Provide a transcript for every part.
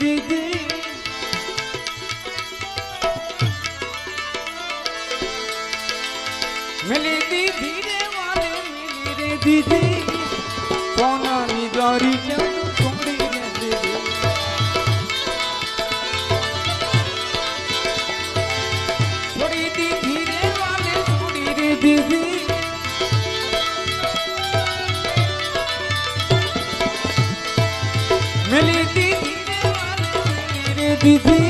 દીદી મિલી દીધી રે મારે મિલી રે દીદી સોનાની દોરી everything.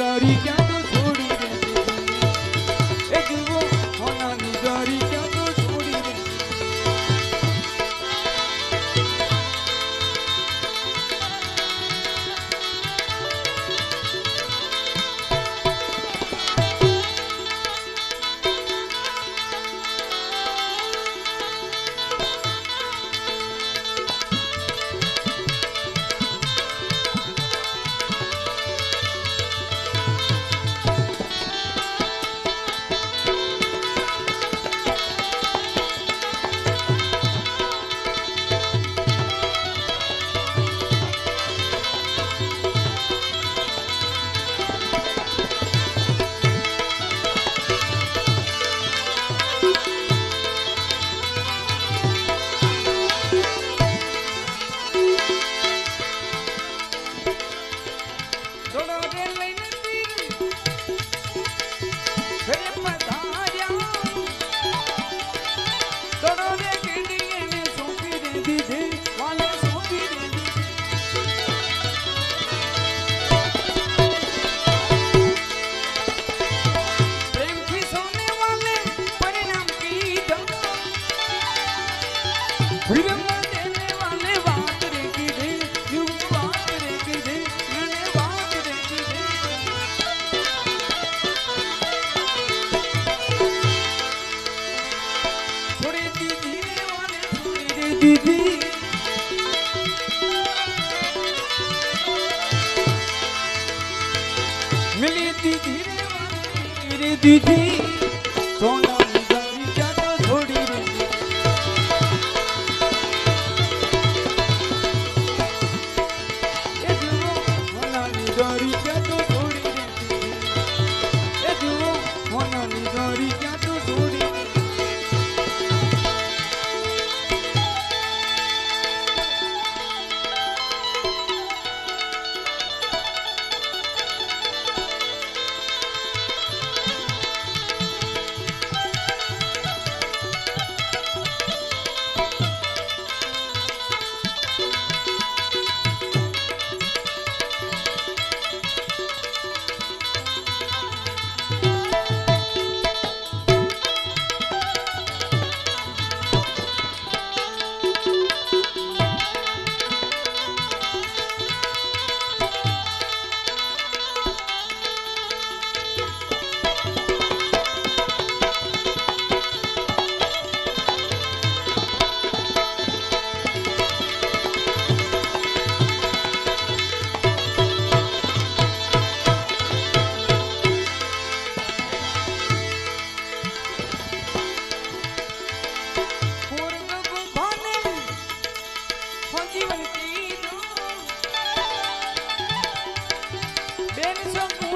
Florica બીબી મિલી દીદી રે દીદી It's your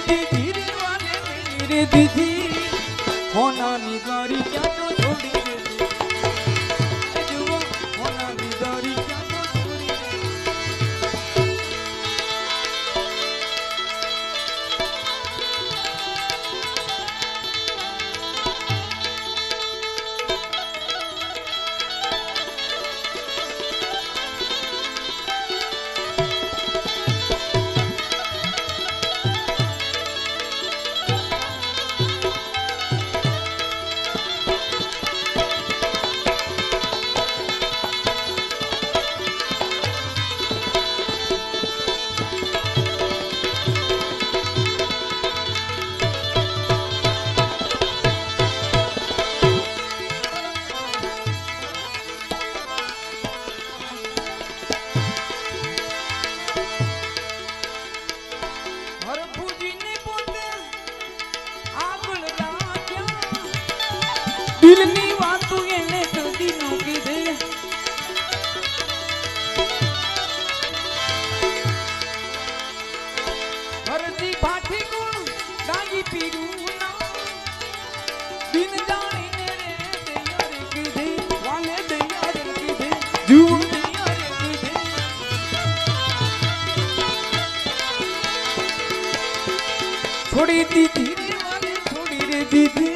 દીધી દીધી હોનાની ગારી ક્યાં છોડી દીધી છોડી દીધી.